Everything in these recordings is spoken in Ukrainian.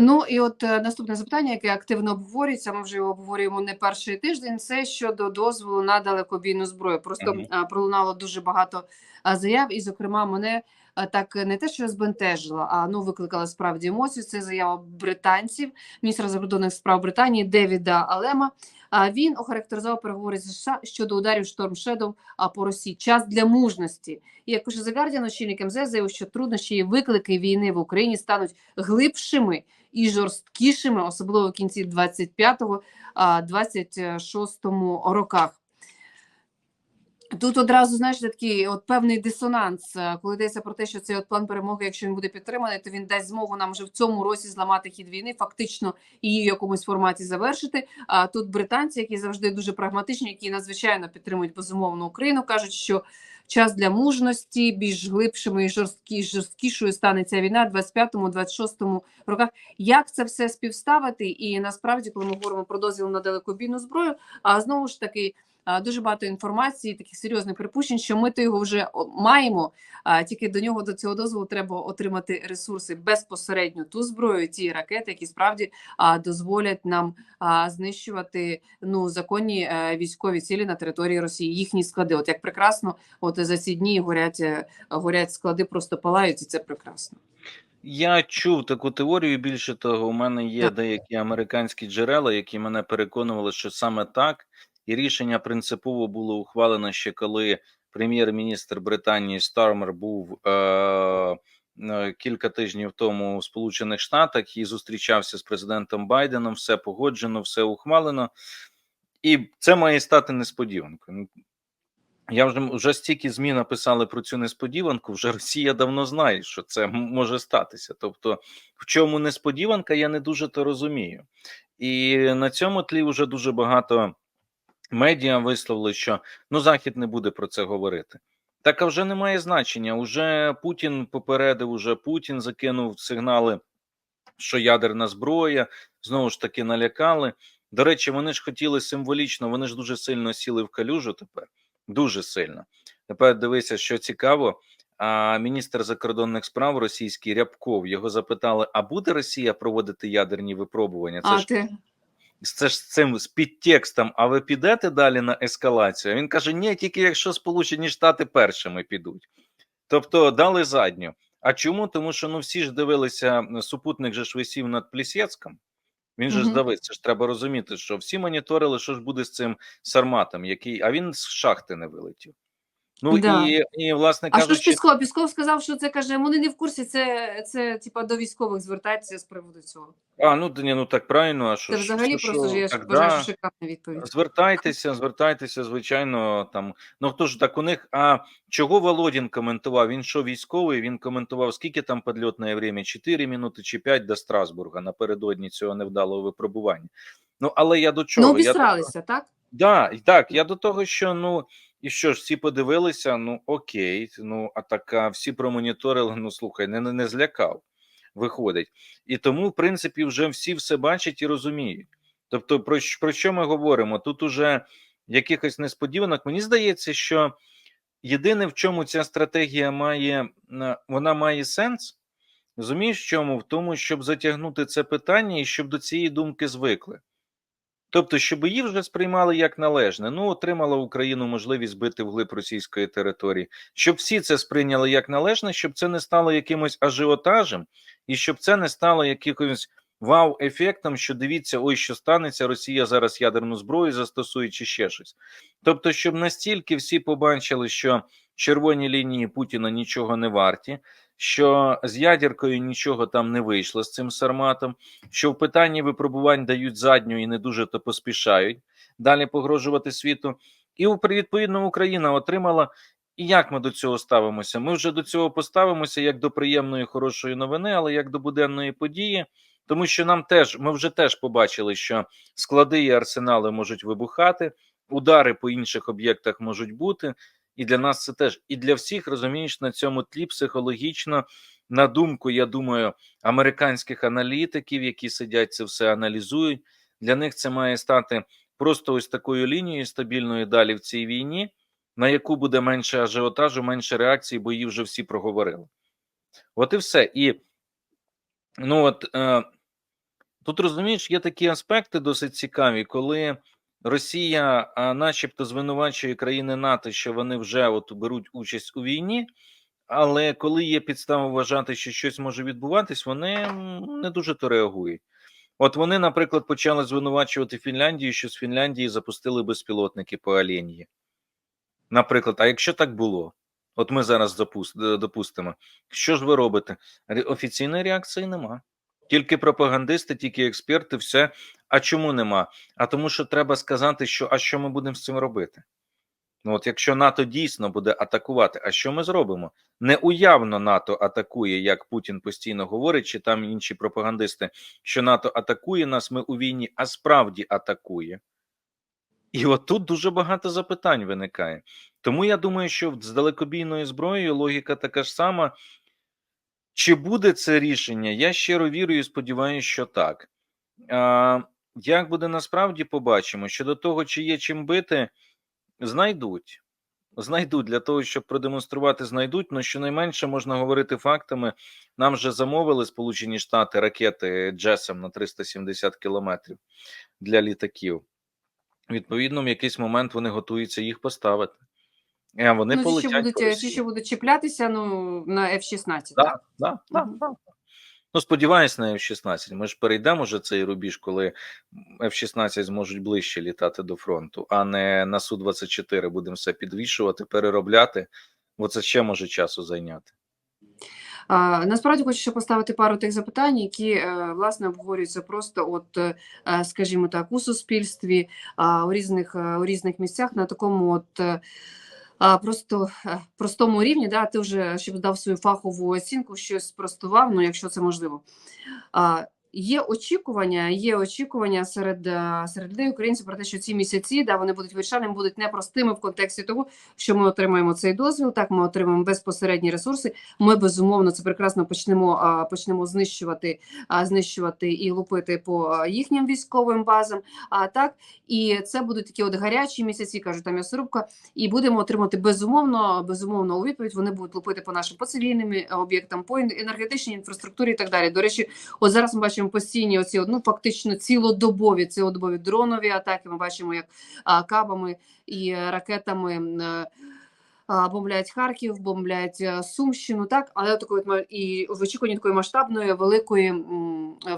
Ну і от е, наступне запитання, яке активно обговорюється, ми вже його обговорюємо не перший тиждень. Це щодо дозволу на далекобійну зброю. Просто Мгм. е, пролунало дуже багато е, заяв, і, зокрема, мене так не те, що збентежило, а ну викликала справді емоцію. Це заява британців, міністра закордонних справ Британії Девіда Алема. А він охарактеризував переговори з США щодо ударів Шторм Шедов по Росії. Час для мужності. І як пише The Guardian, очільник МЗС заявив, що труднощі і виклики війни в Україні стануть глибшими і жорсткішими, особливо в кінці 25-го, 26-му роках. Тут одразу знаєш такий от певний дисонанс, е, коли йдеться про те, що цей от план перемоги, якщо він буде підтриманий, то він дасть змогу нам вже в цьому році зламати хід війни, фактично її в якомусь форматі завершити. А тут британці, які завжди дуже прагматичні, які надзвичайно підтримують безумовно Україну, кажуть, що час для мужності більш глибшими і жорсткі, жорсткішою стане ця війна в 25-26 роках. Як це все співставити? І насправді, коли ми говоримо про дозвіл на далекобійну зброю, а знову ж таки. Дуже багато інформації, таких серйозних припущень, що ми то його вже маємо. Тільки до нього до цього дозволу треба отримати ресурси безпосередньо ту зброю, ті ракети, які справді дозволять нам знищувати ну законні е, військові цілі на території Росії, їхні склади. От як прекрасно, от за ці дні горять е, горять склади, просто палають, і це прекрасно. Я чув таку теорію. Більше того, у мене є деякі американські джерела, які мене переконували, що саме так, і рішення принципово було ухвалено ще коли прем'єр-міністр Британії Стармер був е, е, кілька тижнів тому у Сполучених Штатах і зустрічався з президентом Байденом. Все погоджено, все ухвалено, і це має стати несподіванкою. Ну, Я вже вже стільки змі написали про цю несподіванку. Вже Росія давно знає, що це може статися. Тобто, в чому несподіванка, я не дуже то розумію. І на цьому тлі вже дуже багато медіа висловили, що ну Захід не буде про це говорити. Так а вже немає значення. Уже Путін попередив, уже Путін закинув сигнали, що ядерна зброя знову ж таки налякали. До речі, вони ж хотіли символічно, вони ж дуже сильно сіли в калюжу тепер. Дуже сильно. Тепер дивися, що цікаво. А міністр закордонних справ російський Рябков його запитали: а буде Росія проводити ядерні випробування? Це а ж ти це ж з цим з підтекстом, а ви підете далі на ескалацію? Він каже: ні, тільки якщо Сполучені Штати першими підуть. Тобто дали задню. А чому? Тому що ну всі ж дивилися, супутник же ж висів над Плісецьком. Він же Мгм. ж давив. Ж треба розуміти, що всі моніторили, що ж буде з цим сарматом, який, а він з шахти не вилетів. Ну Да. і, і власне а що ж Пісков? Пісков сказав, що це каже, вони не в курсі. Це це типа до військових звертається з приводу цього. а ну ні, ну так правильно, а що Це взагалі що, просто ж я так, вважаю, да. шикарна відповідь. Звертайтеся, звертайтеся, звичайно. Там ну хто ж так у них? А чого Володін коментував? Він що військовий? Він коментував, скільки там підльотне время? 4 минути чи 5 до Страсбурга напередодні цього невдалого випробування. Ну але я до чого? Ну Я так? Да, так, я до того, що ну і що ж, всі подивилися, ну окей, ну а така всі промоніторили, ну слухай, не, не, злякав, виходить. І тому, в принципі, вже всі все бачать і розуміють. Тобто, про, про що ми говоримо? Тут уже якихось несподіванок. Мені здається, що єдине, в чому ця стратегія має, е, вона має сенс. Розумієш, в чому? В тому, щоб затягнути це питання і щоб до цієї думки звикли. Тобто, щоб її вже сприймали як належне. Ну, отримала Україну можливість бити вглиб російської території, щоб всі це сприйняли як належне, щоб це не стало якимось ажіотажем, і щоб це не стало якимось вау-ефектом, що дивіться, ой, що станеться, Росія зараз ядерну зброю застосує чи ще щось. Тобто, щоб настільки всі побачили, що червоні лінії Путіна нічого не варті, що з ядеркою нічого там не вийшло з цим сарматом, що в питанні випробувань дають задню і не дуже то поспішають далі погрожувати світу. І відповідно Україна отримала. І як ми до цього ставимося? Ми вже до цього поставимося як до приємної хорошої новини, але як до буденної події, тому що нам теж ми вже теж побачили, що склади і арсенали можуть вибухати, удари по інших об'єктах можуть бути. І для нас це теж і для всіх розумієш на цьому тлі психологічно, на думку, я думаю, американських аналітиків, які сидять це все аналізують. Для них це має стати просто ось такою лінією стабільною далі в цій війні, на яку буде менше ажіотажу, менше реакцій, бо її вже всі проговорили. От і все. І ну от е, Тут розумієш, є такі аспекти досить цікаві, коли Росія, а, начебто, звинувачує країни НАТО, що вони вже от беруть участь у війні, але коли є підстава вважати, що щось може відбуватись, вони не дуже то реагують. От вони, наприклад, почали звинувачувати Фінляндію, що з Фінляндії запустили безпілотники по Оленії. Наприклад, а якщо так було, от ми зараз допустимо, що ж ви робите? Офіційної реакції нема. Тільки пропагандисти, тільки експерти, все. А чому нема? А тому, що треба сказати, що а що ми будемо з цим робити? Ну, от якщо НАТО дійсно буде атакувати, а що ми зробимо? Не уявно НАТО атакує, як Путін постійно говорить, чи там інші пропагандисти, що НАТО атакує нас, ми у війні, а справді атакує. І от тут дуже багато запитань виникає. Тому я думаю, що з далекобійною зброєю логіка така ж сама. Чи буде це рішення? Я щиро вірю і сподіваюся, що так. А, як буде насправді, побачимо. Щодо того, чи є чим бити, знайдуть. Знайдуть для того, щоб продемонструвати, знайдуть. Ну, щонайменше можна говорити фактами. Нам вже замовили Сполучені Штати ракети Джесем на 370 кілометрів для літаків. Відповідно, в якийсь момент вони готуються їх поставити. Вони ну, полетять що будуть, ті, будуть чіплятися ну, на F-16, Да, так? да, да, Мгм. Ну, сподіваюсь, на F-16. Ми ж перейдемо вже цей рубіж, коли F-16 зможуть ближче літати до фронту, а не на Су-24 будемо все підвішувати, переробляти, бо це ще може часу зайняти. А, насправді хочу ще поставити пару тих запитань, які е, власне обговорюються просто, от, е, скажімо так, у суспільстві, у різних е, у різних місцях на такому от. Просто е, простому рівні, да, ти вже щоб дав свою фахову оцінку, щось спростував, ну якщо це можливо. Є очікування, є очікування серед, е, серед людей українців про те, що ці місяці да, вони будуть вирішальними, будуть непростими в контексті того, що ми отримаємо цей дозвіл. Так, ми отримаємо безпосередні ресурси. Ми безумовно це прекрасно почнемо почнемо знищувати, а, знищувати і лупити по їхнім військовим базам. А так і це будуть такі от гарячі місяці, кажуть там м'ясорубка, і будемо отримати безумовно, безумовно у відповідь. Вони будуть лупити по нашим по цивільним е, об'єктам, по енергетичній інфраструктурі і так далі. До речі, от зараз ми бачимо постійні оці ну, фактично цілодобові цілодобові дронові атаки. Ми бачимо, як кабами і е, ракетами. Бомблять Харків, бомблять е, Сумщину, так, але такої і в очікуванні такої масштабної великої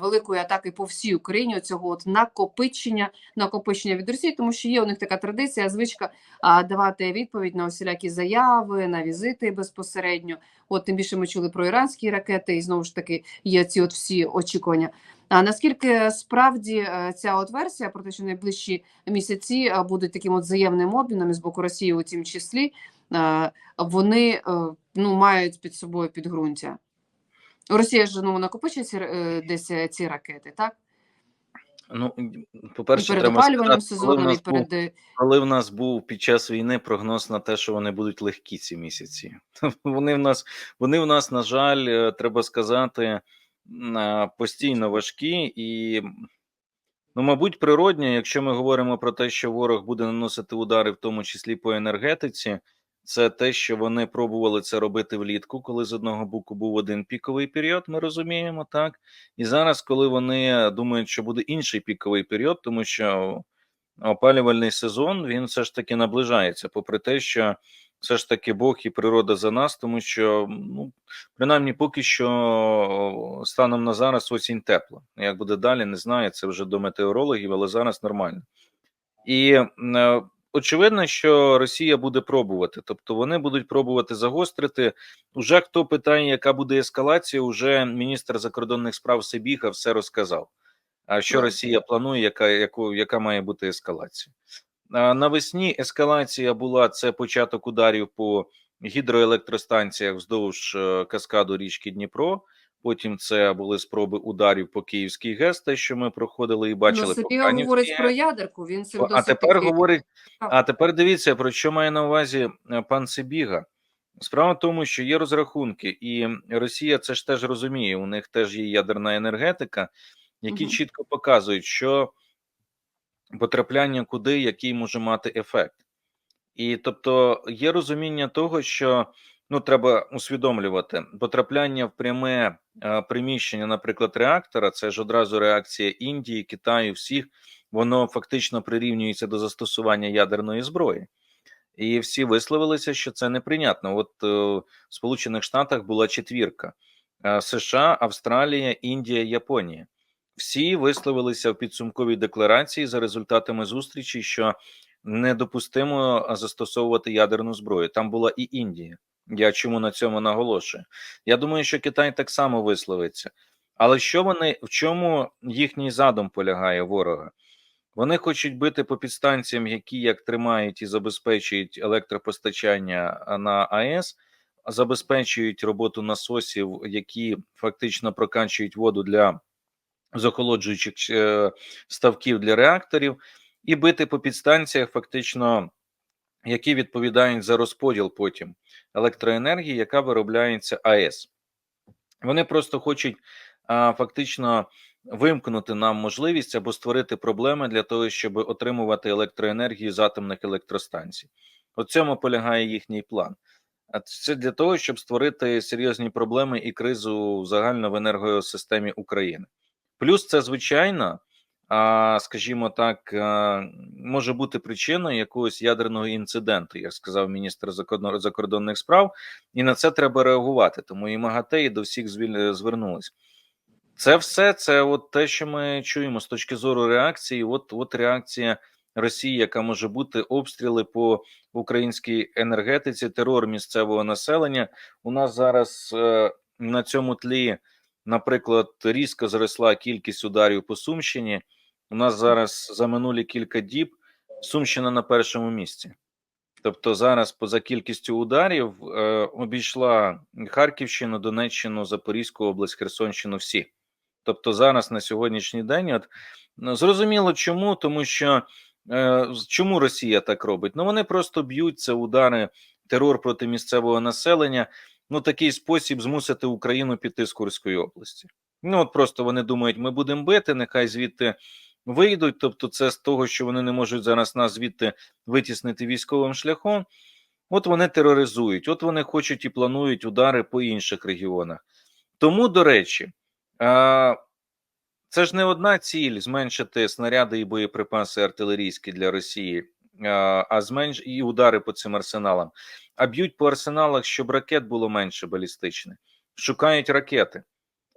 великої атаки по всій Україні цього от накопичення, накопичення від Росії, тому що є у них така традиція, звичка давати відповідь на усілякі заяви, на візити безпосередньо. От тим більше ми чули про іранські ракети, і знову ж таки є ці от всі очікування. А наскільки справді е, ця от версія про те, що найближчі місяці будуть таким от взаємним обміном з боку Росії у тім числі, вони е, ну, мають під собою підґрунтя. Росія ж ну, накопичує ці, е, десь е, ці ракети, так? Ну, по-перше, перед опалювальним сезоном, і нас був, перед е, коли в нас був під час війни прогноз на те, що вони будуть легкі ці місяці. Вони в нас, вони в нас, на жаль, е, треба сказати, постійно важкі і, ну, мабуть, природньо, якщо ми говоримо про те, що ворог буде наносити удари, в тому числі по енергетиці, це те, що вони пробували це робити влітку, коли з одного боку був один піковий період, ми розуміємо, так. І зараз, коли вони думають, що буде інший піковий період, тому що опалювальний сезон він все ж таки наближається, попри те, що все ж таки Бог і природа за нас, тому що ну принаймні поки що станом на зараз осінь тепла. Як буде далі, не знаю. Це вже до метеорологів, але зараз нормально. І е, очевидно, що Росія буде пробувати, тобто вони будуть пробувати загострити. Уже хто питає, яка буде ескалація, уже міністр закордонних справ Сибіга все розказав. А що Росія планує, яка, яку, яка має бути ескалація? А, Навесні ескалація була це початок ударів по гідроелектростанціях вздовж е, каскаду річки Дніпро. Потім це були спроби ударів по Київській ГЕС, те, що ми проходили і бачили. ну, по Сибіга говорить про ядерку. Він цим А тепер таки- говорить, а тепер дивіться, про що має на увазі е, пан Сибіга. Справа в тому, що є розрахунки, і Росія це ж теж розуміє. У них теж є ядерна енергетика, які Мгм. чітко показують, що потрапляння куди, який може мати ефект. І тобто є розуміння того, що ну треба усвідомлювати потрапляння в пряме е, приміщення, наприклад, реактора. Це ж одразу реакція Індії, Китаю, всіх воно фактично прирівнюється до застосування ядерної зброї. І всі висловилися, що це неприйнятно. От е, в Сполучених Штатах була четвірка: е, США, Австралія, Індія, Японія. Всі висловилися в підсумковій декларації за результатами зустрічі, що недопустимо застосовувати ядерну зброю. Там була і Індія. Я чому на цьому наголошую? Я думаю, що Китай так само висловиться. Але що вони в чому їхній задум полягає ворога? Вони хочуть бити по підстанціям, які як тримають і забезпечують електропостачання на АЕС, забезпечують роботу насосів, які фактично прокачують воду для захолоджуючих е, ставків для реакторів, і бити по підстанціях, фактично, які відповідають за розподіл потім електроенергії, яка виробляється АЕС. Вони просто хочуть а, фактично вимкнути нам можливість або створити проблеми для того, щоб отримувати електроенергію з атомних електростанцій. У цьому полягає їхній план. А це для того, щоб створити серйозні проблеми і кризу загально в енергосистемі України. Плюс це звичайно, скажімо так, може бути причиною якогось ядерного інциденту, як сказав міністр закордон- закордонних справ, і на це треба реагувати. Тому і МАГАТЕ і до всіх звернулись. Це все це от те, що ми чуємо з точки зору реакції. От, от реакція Росії, яка може бути обстріли по українській енергетиці, терор місцевого населення. У нас зараз е, на цьому тлі, наприклад, різко зросла кількість ударів по Сумщині. У нас зараз за минулі кілька діб Сумщина на першому місці. Тобто зараз поза кількістю ударів е, обійшла Харківщину, Донеччину, Запорізьку область, Херсонщину всі. Тобто зараз на сьогоднішній день, от ну, зрозуміло, чому, тому що е, чому Росія так робить? Ну вони просто б'ють це удари, терор проти місцевого населення. Ну такий спосіб змусити Україну піти з Курської області. Ну от просто вони думають, ми будемо бити, нехай звідти вийдуть. Тобто, це з того, що вони не можуть зараз нас звідти витіснити військовим шляхом. От вони тероризують, от вони хочуть і планують удари по інших регіонах. Тому, до речі, це ж не одна ціль зменшити снаряди і боєприпаси артилерійські для Росії, а, зменш і удари по цим арсеналам. А б'ють по арсеналах, щоб ракет було менше балістичних. Шукають ракети,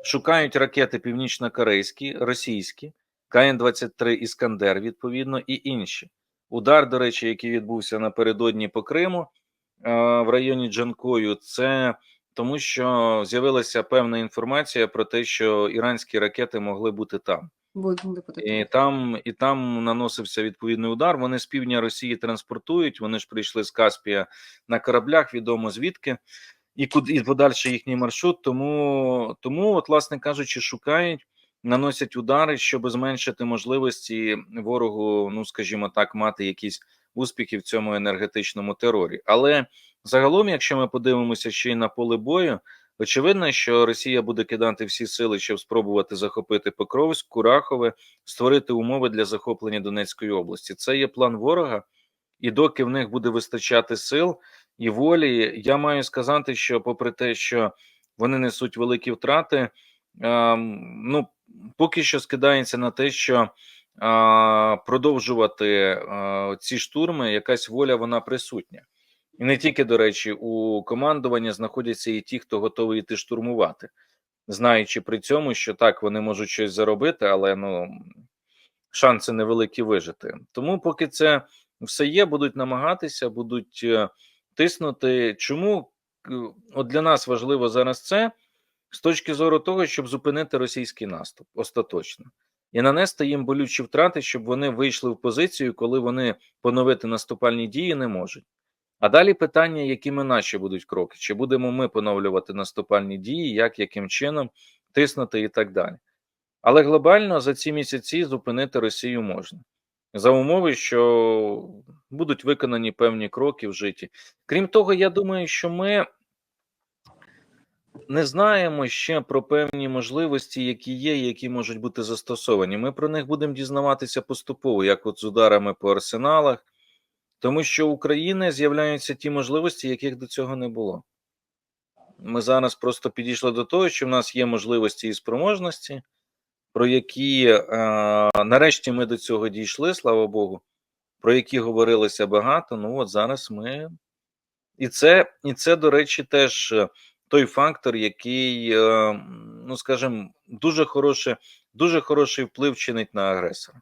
шукають ракети північно-корейські, російські, КН-23 Іскандер, відповідно, і інші. Удар, до речі, який відбувся напередодні по Криму е, в районі Джанкою, це тому, що з'явилася певна інформація про те, що іранські ракети могли бути там. І там, і там наносився відповідний удар. Вони з півдня Росії транспортують. Вони ж прийшли з Каспія на кораблях, відомо звідки, і куди і подальший їхній маршрут. Тому, тому, от, власне кажучи, шукають, наносять удари, щоб зменшити можливості ворогу, ну скажімо так, мати якісь успіхи в цьому енергетичному терорі. Але загалом, якщо ми подивимося ще й на поле бою. Очевидно, що Росія буде кидати всі сили, щоб спробувати захопити Покровськ, Курахове, створити умови для захоплення Донецької області. Це є план ворога, і доки в них буде вистачати сил і волі, я маю сказати, що, попри те, що вони несуть великі втрати, ем, ну поки що скидається на те, що е, продовжувати е, ці штурми, якась воля вона присутня. І не тільки, до речі, у командуванні знаходяться і ті, хто готовий йти штурмувати, знаючи при цьому, що так вони можуть щось заробити, але ну шанси невеликі вижити. Тому, поки це все є, будуть намагатися, будуть е, тиснути. Чому от для нас важливо зараз це з точки зору того, щоб зупинити російський наступ остаточно і нанести їм болючі втрати, щоб вони вийшли в позицію, коли вони поновити наступальні дії не можуть. А далі питання, якими наші будуть кроки, чи будемо ми поновлювати наступальні дії, як яким чином тиснути і так далі. Але глобально за ці місяці зупинити Росію можна за умови, що будуть виконані певні кроки в житті. Крім того, я думаю, що ми не знаємо ще про певні можливості, які є, які можуть бути застосовані. Ми про них будемо дізнаватися поступово, як от з ударами по арсеналах, тому що у України з'являються ті можливості, яких до цього не було. Ми зараз просто підійшли до того, що в нас є можливості і спроможності, про які е, нарешті ми до цього дійшли, слава Богу, про які говорилося багато. Ну от зараз ми. І це, і це, до речі, теж той фактор, який, е, ну скажімо, дуже хороше, дуже хороший вплив чинить на агресора.